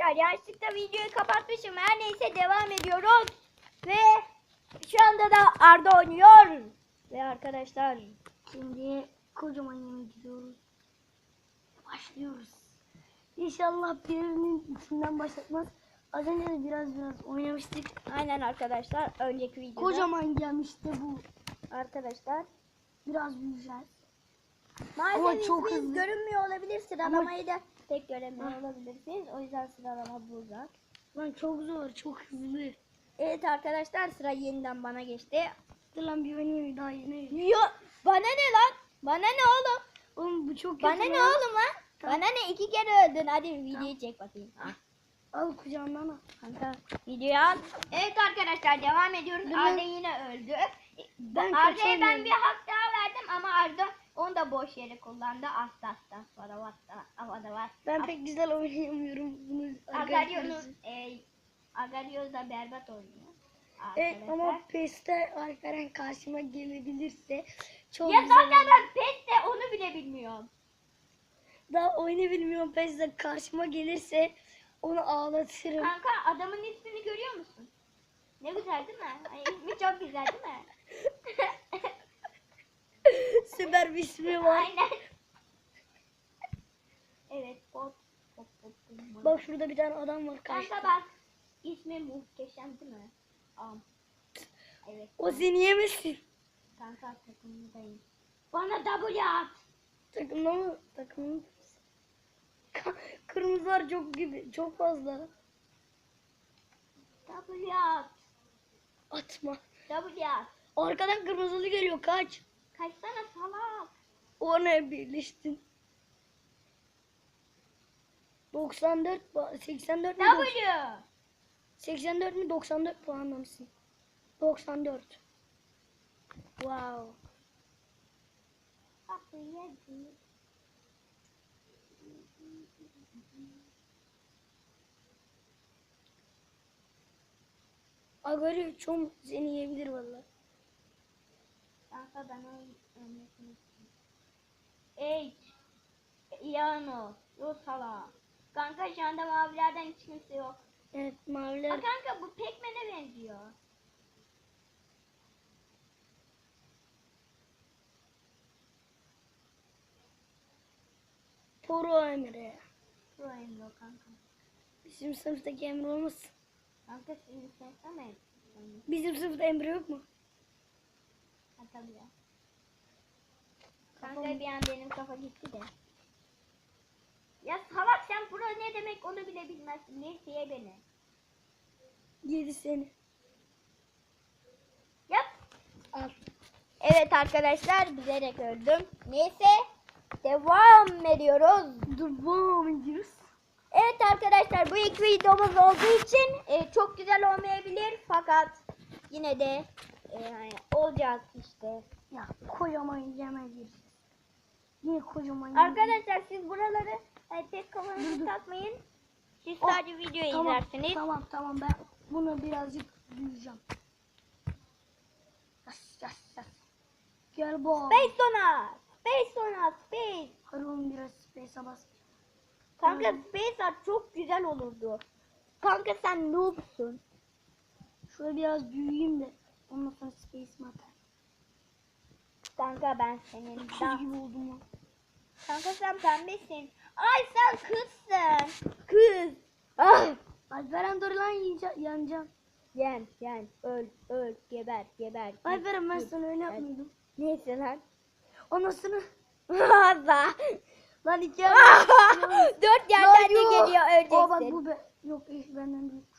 arkadaşlar yanlışlıkla videoyu kapatmışım. Her neyse devam ediyoruz. Ve şu anda da Arda oynuyor. Ve arkadaşlar Şimdi kocaman yemek gidiyoruz. Başlıyoruz. İnşallah birinin içinden başlatmaz. Az önce de biraz biraz oynamıştık. aynen arkadaşlar önceki videoda Kocaman gelmişti bu. arkadaşlar Biraz büyüyeceğiz. maalesef Ama çok hızlı. görünmüyor olabilir. Sıralamayı da pek göremiyor olabilirsiniz. O yüzden sıralama burada. Lan çok zor, çok hızlı. Evet arkadaşlar sıra yeniden bana geçti. Dur lan bir oynayayım daha yeni. Yo, bana ne lan? Bana ne oğlum? Oğlum bu çok Bana kötü ne lan. oğlum lan? Tamam. Bana ne iki kere öldün. Hadi videoyu çek bakayım. Al kucağımdan al. Kanka videoyu al. Evet arkadaşlar devam ediyoruz. Arda yine öldü. Ben Arda'ya ben bir hak daha verdim ama Arda onu da boş yere kullandı. Asta asta. Vara vasta. Havada var. Ben pek güzel oynayamıyorum bunu. Agaryos e, Agaryos da berbat oynuyor. Evet Arkadaşlar. ama PES'te Alperen karşıma gelebilirse çok ya güzel zaten olur. ben PES de onu bile bilmiyorum. Daha oyunu bilmiyorum PES'te karşıma gelirse onu ağlatırım. Kanka adamın ismini görüyor musun? Ne güzel değil mi? Ay, ismi çok güzel değil mi? Süper bir ismi var. Aynen. evet bot. Bot bot bot. Bak şurada bir tane adam var karşıda. Kanka bak. İsmi muhteşem değil mi? Am. Evet. O seni yemesin. Kanka takımındayım. Bana W at. Takımda mı? Takımda Kırmızılar çok gibi. Çok fazla. W at. Atma. W at. Arkadan kırmızılı geliyor kaç. Kaçsana salak. Ona birleştin. 94 ba- 84 mi? W. 84 mi 94 puanlamışsın. 94. Wow. Agari çok seni yiyebilir valla. Kanka ben ölmesini istiyorum. Ey. Yano. Yo salak. Kanka şu anda mavilerden hiç kimse yok. Evet maviler. kanka bu pekmene benziyor. Toro Emre. Pro Emro kanka. Bizim sınıftaki Emre olmasın. Kanka şimdi sen sana Bizim sınıfta Emre yok mu? Ya. Kanka bir an benim kafa gitti de. Ya salak sen pro ne demek onu bile bilmezsin. Neyse ye beni. Yedi seni. Yap. Al. Evet arkadaşlar bilerek öldüm. Neyse devam ediyoruz. Devam ediyoruz. Evet arkadaşlar bu ilk videomuz olduğu için e, çok güzel olmayabilir fakat yine de yani olacak işte. Ya kocaman yiyeceğiz. Yine kocaman yemek Arkadaşlar siz buraları e, pek kafanızı takmayın. Siz Oh, sadece videoyu tamam, izlersiniz. Tamam tamam ben bunu birazcık büyüyeceğim. Yas yas yas. Gel bu. Space Sona! Space Sona! Space! Oğlum biraz space'e bas. Kanka Hmm. Space Art çok güzel olurdu. Kanka sen noobsun. Şöyle biraz büyüyeyim de ondan sonra space'ime atar. Kanka ben senin Kız daha... gibi oldum lan. Kanka sen pembesin. Ay sen kızsın. Kız. Ah! Alperen dur lan yiyece- yanacağım. Yen, yen, öl, öl, geber, geber. Alperen ben sana öyle yapmıyordum. Neyse lan. Anasını. Allah. Lan iki Dört yerden de geliyor Aa bak öleceksin. bu be. Yok ilk benden büyükmüş.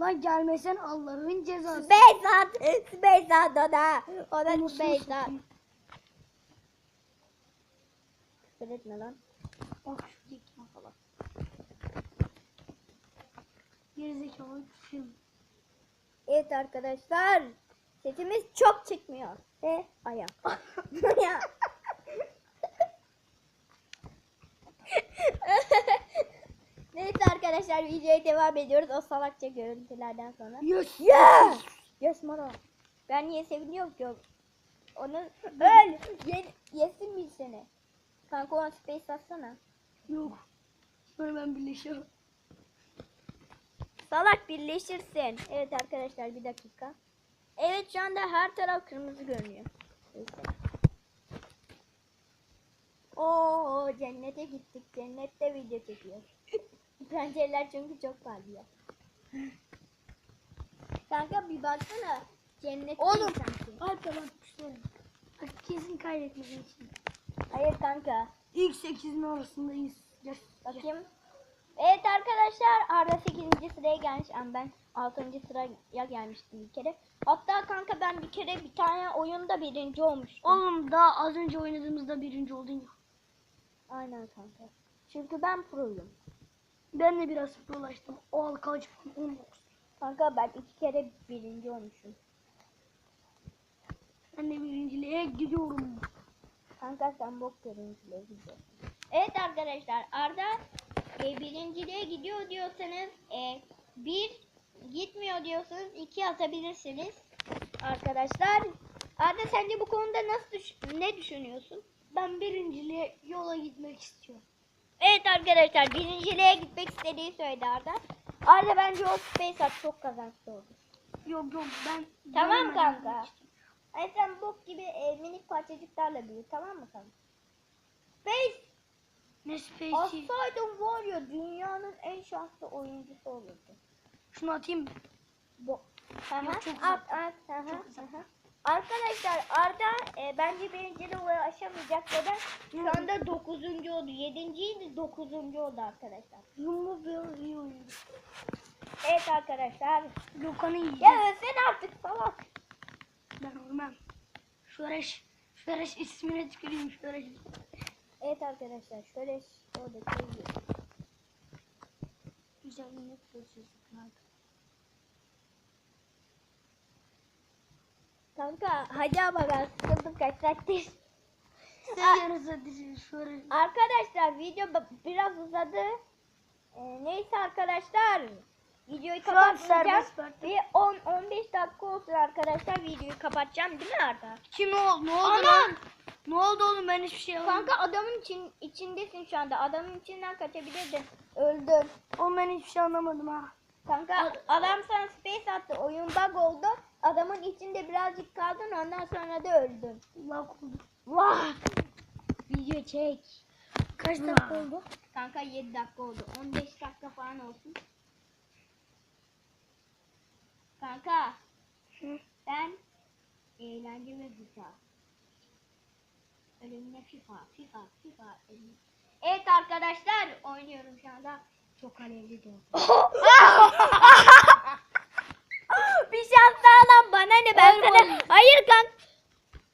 Lan gelmesen Allah'ın cezası. At, space at ona. Satayım. Küfür etme lan. Bak şu dikme falan. Gerizekalı kuşum. Evet arkadaşlar. Sesimiz çok çıkmıyor. Ve ayak. Ya. Neyse arkadaşlar videoya devam ediyoruz o salakça görüntülerden sonra. Yes. Yes! Yes Mara. Ben niye seviniyorum ki? Onu öl. Ye, yesin mi seni? Kanka ona space atsana. Yok. Sonra ben birleşiyorum. salak birleşirsin. Evet arkadaşlar bir dakika. Evet şu anda her taraf kırmızı görünüyor. Neyse. Oo cennete gittik. Cennette video çekiyor. Pencereler çünkü çok parlıyor. Kanka bir baksana. Cennet Oğlum. sanki. Alper bak kuşlarım. Kesin kaybetmeyeceğim şimdi. Hayır kanka. İlk 8'in arasındayız. Yes. Bakayım. Evet arkadaşlar Arda 8. sıraya gelmiş ama ben 6. sıraya gelmiştim bir kere. Hatta kanka ben bir kere bir tane oyunda birinci olmuştum. Oğlum daha az önce oynadığımızda birinci oldun ya. Aynen kanka. Çünkü ben proyum. Ben de biraz prolaştım. O puan? 19. Kanka ben iki kere birinci olmuşum. Ben de birinciliğe gidiyorum. Kanka sen bok birinciliğe gidiyorsun. Evet arkadaşlar Arda e, birinciliğe gidiyor diyorsanız e, bir gitmiyor diyorsanız iki atabilirsiniz. Arkadaşlar Arda sence bu konuda nasıl düş- ne düşünüyorsun? Ben birinciliğe yola gitmek istiyorum. Evet arkadaşlar birinciliğe gitmek istediği söyledi Arda. Arda bence o space at çok kazançlı olur. Yok yok ben... Tamam kanka. Ay sen bok gibi e, minik parçacıklarla büyü tamam mı kanka? Space Ne space'i? Assaydın var ya dünyanın en şanslı oyuncusu olurdu. Şunu atayım mı? Bu. Yok, çok at uzak. at. hı, Çok uzak. hı. Arkadaşlar Arda e, bence birinciliğe ulaşamayacak neden? Şu anda 9. oldu. 7. 9. oldu arkadaşlar. Jumbo biraz iyi oynadı. Evet arkadaşlar. Gökhan'ı yiyeceğiz. Ya ölsene artık salak. Ben ölmem. Şureş. Şureş ismine tüküreyim Şureş. Evet arkadaşlar şöyle orada koyuyor. Güzel yine çalışıyorsun kanka. Hadi ama ben sıkıldım kaç saattir. Dişin Şureş. Arkadaşlar video biraz uzadı. Ee, neyse arkadaşlar. Videoyu bıraktım. Bir 10-15 dakika olsun arkadaşlar. Videoyu kapatacağım değil mi Arda? Kim o? Ne oldu Anan! lan? Ne oldu oğlum ben hiçbir şey yapmadım. Kanka adamın için, içindesin şu anda. Adamın içinden kaçabilirdin. Öldün. Oğlum ben hiçbir şey anlamadım ha. Kanka adam sana space attı. Oyun bug oldu. Adamın içinde birazcık kaldın. Ondan sonra da öldün. Oldu. Vah! Video çek. Kaç dakika dakika oldu? Kanka 7 dakika oldu. 15 dakika falan olsun. Kanka Hı. ben eğlence ve FIFA. Ölümle FIFA, FIFA, FIFA. Ölümle. Evet arkadaşlar oynuyorum şu anda. Çok alevli de Bir şans daha lan bana ne ben sana. Hayır kanka.